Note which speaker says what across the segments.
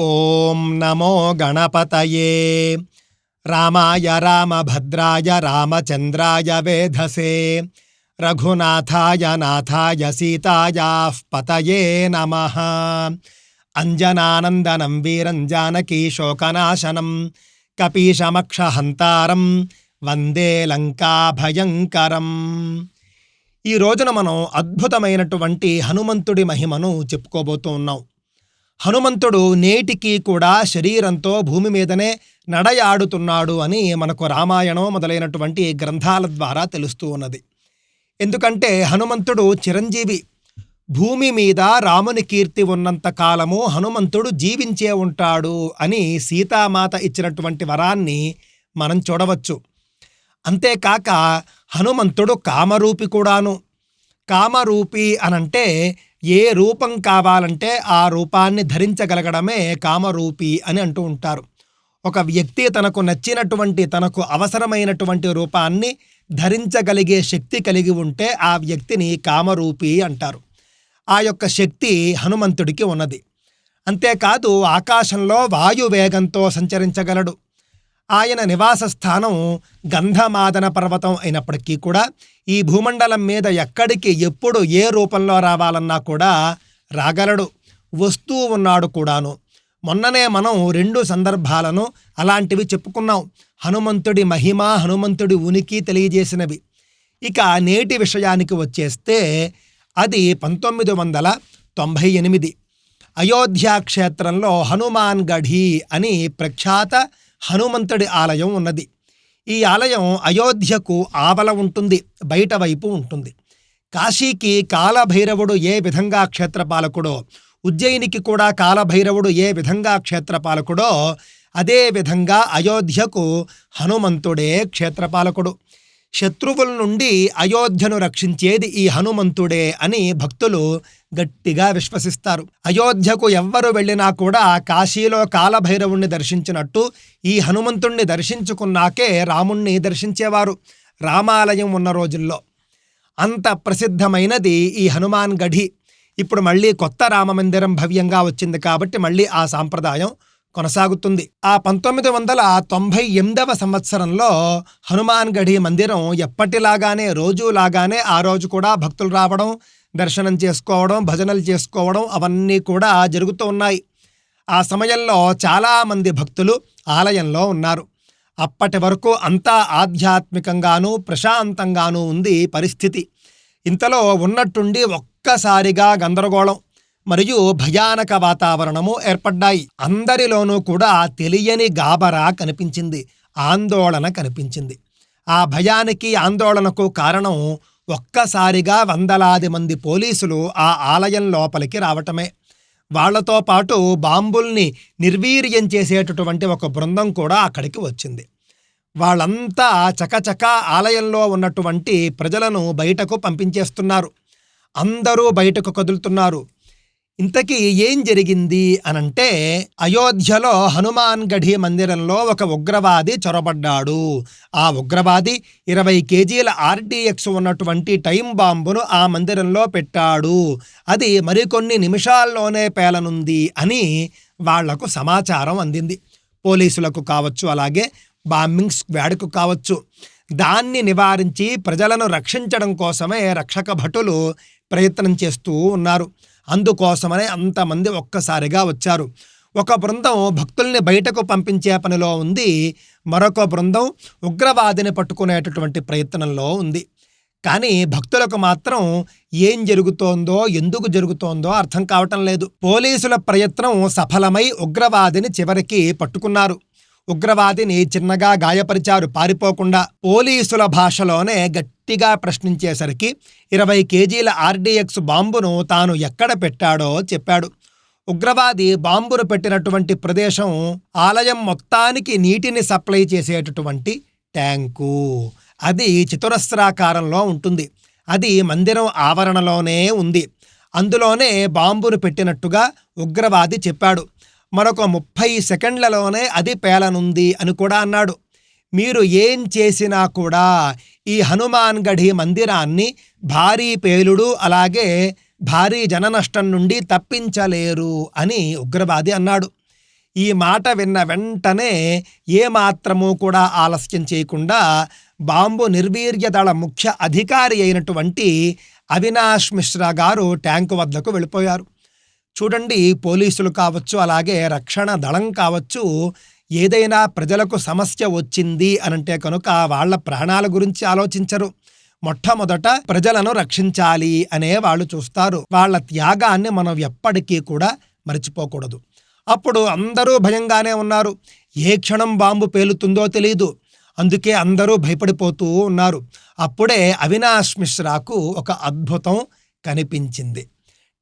Speaker 1: ఓం నమో గణపతయే. రామాయ రామభద్రాయ రామచంద్రాయ వేధసే. రఘునాథాయ నాథాయ సీతాయా పతయే నమ. అంజనానందనం వీరం జానకీ శోకనాశనం. కపీశమక్షహంతారం వందే లంకాభయంకరం. ఈ రోజున మనం అద్భుతమైనటువంటి హనుమంతుడి మహిమను చెప్పుకోబోతూ ఉన్నాం. హనుమంతుడు నేటికి కూడా శరీరంతో భూమి మీదనే నడయాడుతున్నాడు అని మనకు రామాయణం మొదలైనటువంటి గ్రంథాల ద్వారా తెలుస్తూ ఉన్నది. ఎందుకంటే హనుమంతుడు చిరంజీవి భూమి మీద రాముని కీర్తి ఉన్నంత కాలము హనుమంతుడు జీవించే ఉంటాడు అని సీతామాత ఇచ్చినటువంటి వరాన్ని మనం చూడవచ్చు. అంతేకాక హనుమంతుడు కామరూపి కూడాను. కామరూపి అనంటే ఏ రూపం కావాలంటే ఆ రూపాన్ని ధరించగలగడమే కామరూపి అని అంటూ ఉంటారు. ఒక వ్యక్తి తనకు నచ్చినటువంటి తనకు అవసరమైనటువంటి రూపాన్ని ధరించగలిగే శక్తి కలిగి ఉంటే ఆ వ్యక్తిని కామరూపి అంటారు. ఆ యొక్క శక్తి హనుమంతుడికి ఉన్నది. అంతేకాదు ఆకాశంలో వాయు వేగంతో సంచరించగలడు. ఆయన నివాస స్థానం గంధమాదన పర్వతం అయినప్పటికీ కూడా ఈ భూమండలం మీద ఎక్కడికి ఎప్పుడు ఏ రూపంలో రావాలన్నా కూడా రాగలడు వస్తూ ఉన్నాడు కూడాను. మొన్ననే మనం రెండు సందర్భాలను అలాంటివి చెప్పుకున్నాం. హనుమంతుడి మహిమ హనుమంతుడి ఉనికి తెలియజేసినవి. ఇక నేటి విషయానికి వచ్చేస్తే అది పంతొమ్మిది వందల తొంభై ఎనిమిది. అయోధ్య క్షేత్రంలో హనుమాన్ గఢీ అని ప్రఖ్యాత హనుమంతుడి ఆలయం ఉన్నది. ఈ ఆలయం అయోధ్యకు ఆవల ఉంటుంది బయట వైపు ఉంటుంది. కాశీకి కాలభైరవుడు ఏ విధంగా క్షేత్రపాలకుడో ఉజ్జయినికి కూడా కాలభైరవుడు ఏ విధంగా క్షేత్రపాలకుడో అదే విధంగా అయోధ్యకు హనుమంతుడే క్షేత్రపాలకుడు. శత్రువుల నుండి అయోధ్యను రక్షించేది ఈ హనుమంతుడే అని భక్తులు గట్టిగా విశ్వసిస్తారు. అయోధ్యకు ఎవ్వరు వెళ్ళినా కూడా కాశీలో కాలభైరవుణ్ణి దర్శించినట్టు ఈ హనుమంతుణ్ణి దర్శించుకున్నాకే రాముణ్ణి దర్శించేవారు రామాలయం ఉన్న రోజుల్లో. అంత ప్రసిద్ధమైనది ఈ హనుమాన్ గఢి. ఇప్పుడు మళ్ళీ కొత్త రామమందిరం భవ్యంగా వచ్చింది కాబట్టి మళ్ళీ ఆ సాంప్రదాయం కొనసాగుతుంది. ఆ పంతొమ్మిది వందల తొంభై ఎనిమిదవ సంవత్సరంలో హనుమాన్ గఢి మందిరం ఎప్పటిలాగానే రోజులాగానే ఆ రోజు కూడా భక్తులు రావడం దర్శనం చేసుకోవడం భజనలు చేసుకోవడం అవన్నీ కూడా జరుగుతూ ఉన్నాయి. ఆ సమయంలో చాలామంది భక్తులు ఆలయంలో ఉన్నారు. అప్పటి వరకు అంతా ఆధ్యాత్మికంగానూ ప్రశాంతంగానూ ఉంది పరిస్థితి. ఇంతలో ఉన్నట్టుండి ఒక్కసారిగా గందరగోళం మరియు భయానక వాతావరణము ఏర్పడ్డాయి. అందరిలోనూ కూడా తెలియని గాబరా కనిపించింది ఆందోళన కనిపించింది. ఆ భయానికి ఆందోళనకు కారణం ఒక్కసారిగా వందలాది మంది పోలీసులు ఆ ఆలయం లోపలికి రావటమే. వాళ్ళతో పాటు బాంబుల్ని నిర్వీర్యం చేసేటటువంటి ఒక బృందం కూడా అక్కడికి వచ్చింది. వాళ్ళంతా చకచక ఆలయంలో ఉన్నటువంటి ప్రజలను బయటకు పంపించేస్తున్నారు. అందరూ బయటకు కదులుతున్నారు. ఇంతకీ ఏం జరిగింది అనంటే అయోధ్యలో హనుమాన్ గఢీ మందిరంలో ఒక ఉగ్రవాది చొరబడ్డాడు. ఆ ఉగ్రవాది ఇరవై కేజీల ఆర్డీఎక్స్ ఉన్నటువంటి టైం బాంబును ఆ మందిరంలో పెట్టాడు. అది మరికొన్ని నిమిషాల్లోనే పేలనుంది అని వాళ్ళకు సమాచారం అందింది. పోలీసులకు కావచ్చు అలాగే బాంబింగ్ స్క్వాడ్కు కావచ్చు. దాన్ని నివారించి ప్రజలను రక్షించడం కోసమే రక్షక భటులు ప్రయత్నం చేస్తూ ఉన్నారు. అందుకోసమనే అంతమంది ఒక్కసారిగా వచ్చారు. ఒక బృందం భక్తుల్ని బయటకు పంపించే పనిలో ఉంది. మరొక బృందం ఉగ్రవాదిని పట్టుకునేటటువంటి ప్రయత్నంలో ఉంది. కానీ భక్తులకు మాత్రం ఏం జరుగుతోందో ఎందుకు జరుగుతోందో అర్థం కావటం లేదు. పోలీసుల ప్రయత్నం సఫలమై ఉగ్రవాదిని చివరికి పట్టుకున్నారు. ఉగ్రవాదిని చిన్నగా గాయపరిచారు. పారిపోకుండా పోలీసుల భాషలోనే గట్టిగా ప్రశ్నించేసరికి ఇరవై కేజీల ఆర్డీఎక్స్ బాంబును తాను ఎక్కడ పెట్టాడో చెప్పాడు. ఉగ్రవాది బాంబును పెట్టినటువంటి ప్రదేశం ఆలయం మొత్తానికి నీటిని సప్లై చేసేటటువంటి ట్యాంకు. అది చతురస్రాకారంలో ఉంటుంది. అది మందిరం ఆవరణలోనే ఉంది. అందులోనే బాంబును పెట్టినట్టుగా ఉగ్రవాది చెప్పాడు. మరొక ముప్పై సెకండ్లలోనే అది పేలనుంది అని కూడా అన్నాడు. మీరు ఏం చేసినా కూడా ఈ హనుమాన్ గఢీ మందిరాన్ని భారీ పేలుడు అలాగే భారీ జననష్టం నుండి తప్పించలేరు అని ఉగ్రవాది అన్నాడు. ఈ మాట విన్న వెంటనే ఏమాత్రము కూడా ఆలస్యం చేయకుండా బాంబు నిర్వీర్య దళ ముఖ్య అధికారి అయినటువంటి అవినాష్ మిశ్రా గారు ట్యాంకు వద్దకు వెళ్ళిపోయారు. చూడండి పోలీసులు కావచ్చు అలాగే రక్షణ దళం కావచ్చు ఏదైనా ప్రజలకు సమస్య వచ్చింది అనంటే కనుక వాళ్ళ ప్రాణాల గురించి ఆలోచించరు. మొట్టమొదట ప్రజలను రక్షించాలి అనే వాళ్ళు చూస్తారు. వాళ్ళ త్యాగాన్ని మనం ఎప్పటికీ కూడా మర్చిపోకూడదు. అప్పుడు అందరూ భయంగానే ఉన్నారు. ఏ క్షణం బాంబు పేలుతుందో తెలియదు అందుకే అందరూ భయపడిపోతూ ఉన్నారు. అప్పుడే అవినాష్ మిశ్రాకు ఒక అద్భుతం కనిపించింది.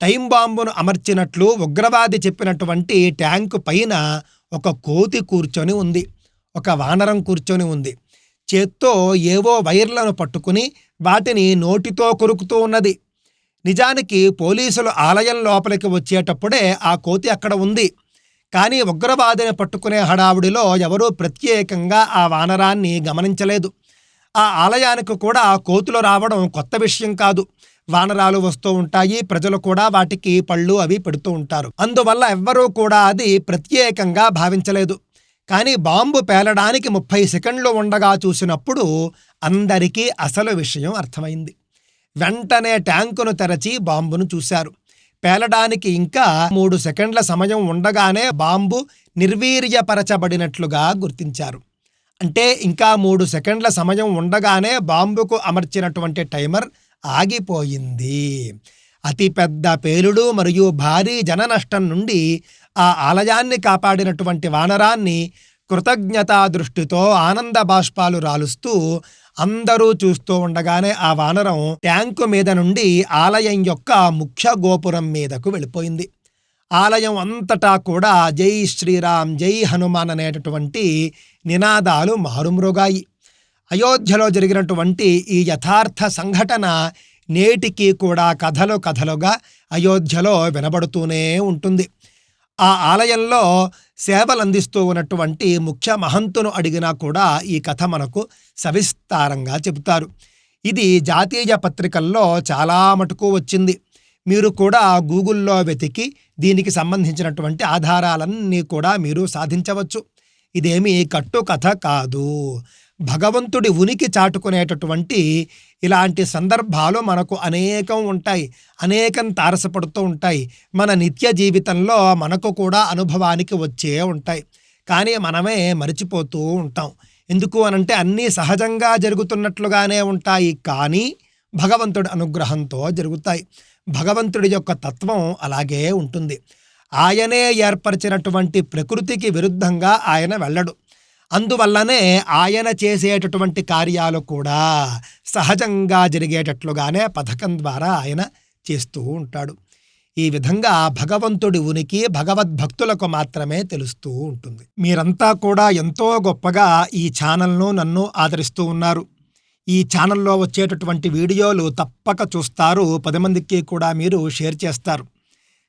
Speaker 1: టైం బాంబును అమర్చినట్లు ఉగ్రవాది చెప్పినటువంటి ట్యాంకు పైన ఒక కోతి కూర్చొని ఉంది. ఒక వానరం కూర్చొని ఉంది. చేత్తో ఏవో వైర్లను పట్టుకుని వాటిని నోటితో కొరుకుతూ ఉన్నది. నిజానికి పోలీసులు ఆలయం లోపలికి వచ్చేటప్పుడే ఆ కోతి అక్కడ ఉంది. కానీ ఉగ్రవాదిని పట్టుకునే హడావుడిలో ఎవరూ ప్రత్యేకంగా ఆ వానరాన్ని గమనించలేదు. ఆ ఆలయానికి కూడా కోతులు రావడం కొత్త విషయం కాదు. వానరాలు వస్తూ ఉంటాయి ప్రజలు కూడా వాటికి పళ్ళు అవి పెడుతూ ఉంటారు. అందువల్ల ఎవ్వరూ కూడా అది ప్రత్యేకంగా భావించలేదు. కానీ బాంబు పేలడానికి ముప్పై సెకండ్లు ఉండగా చూసినప్పుడు అందరికీ అసలు విషయం అర్థమైంది. వెంటనే ట్యాంకును తెరచి బాంబును చూశారు. పేలడానికి ఇంకా మూడు సెకండ్ల సమయం ఉండగానే బాంబు నిర్వీర్యపరచబడినట్లుగా గుర్తించారు. అంటే ఇంకా మూడు సెకండ్ల సమయం ఉండగానే బాంబుకు అమర్చినటువంటి టైమర్ ఆగిపోయింది. అతిపెద్ద పేలుడు మరియు భారీ జన నష్టం నుండి ఆ ఆలయాన్ని కాపాడినటువంటి వానరాన్ని కృతజ్ఞతా దృష్టితో ఆనంద బాష్పాలు రాలుస్తూ అందరూ చూస్తూ ఉండగానే ఆ వానరం ట్యాంకు మీద నుండి ఆలయం యొక్క ముఖ్య గోపురం మీదకు వెళ్ళిపోయింది. ఆలయం అంతటా కూడా జై శ్రీరామ్ జై హనుమాన్ అనేటటువంటి నినాదాలు మారుమ్రోగాయి. అయోధ్యలో జరిగినటువంటి ఈ యథార్థ సంఘటన నేటికి కూడా కథలు కథలుగా అయోధ్యలో వినబడుతూనే ఉంటుంది. ఆ ఆలయంలో సేవలు అందిస్తూ ఉన్నటువంటి ముఖ్య మహంతును అడిగినా కూడా ఈ కథ మనకు సవిస్తారంగా చెబుతారు. ఇది జాతీయ పత్రికల్లో చాలా మటుకు వచ్చింది. మీరు కూడా గూగుల్లో వెతికి దీనికి సంబంధించినటువంటి ఆధారాలన్నీ కూడా మీరు సాధించవచ్చు. ఇదేమీ కట్టు కథ కాదు. భగవంతుడి ఉనికి చాటుకునేటటువంటి ఇలాంటి సందర్భాలు మనకు అనేకం ఉంటాయి. అనేకం తారసపడుతూ ఉంటాయి. మన నిత్య జీవితంలో మనకు కూడా అనుభవానికి వచ్చే ఉంటాయి. కానీ మనమే మరిచిపోతూ ఉంటాం. ఎందుకు అనంటే అన్నీ సహజంగా జరుగుతున్నట్లుగానే ఉంటాయి. కానీ భగవంతుడి అనుగ్రహంతో జరుగుతాయి. భగవంతుడి యొక్క తత్వం అలాగే ఉంటుంది. ఆయనే ఏర్పరిచినటువంటి ప్రకృతికి విరుద్ధంగా ఆయన వెళ్ళడు. అందువల్లనే ఆయన చేసేటటువంటి కార్యాలు కూడా సహజంగా జరిగేటట్లుగానే పథకం ద్వారా ఆయన చేస్తూ ఉంటాడు. ఈ విధంగా భగవంతుడి ఉనికి భగవద్భక్తులకు మాత్రమే తెలుస్తూ ఉంటుంది. మీరంతా కూడా ఎంతో గొప్పగా ఈ ఛానల్ను నన్ను ఆదరిస్తూ ఉన్నారు. ఈ ఛానల్లో వచ్చేటటువంటి వీడియోలు తప్పక చూస్తారు. పది మందికి కూడా మీరు షేర్ చేస్తారు.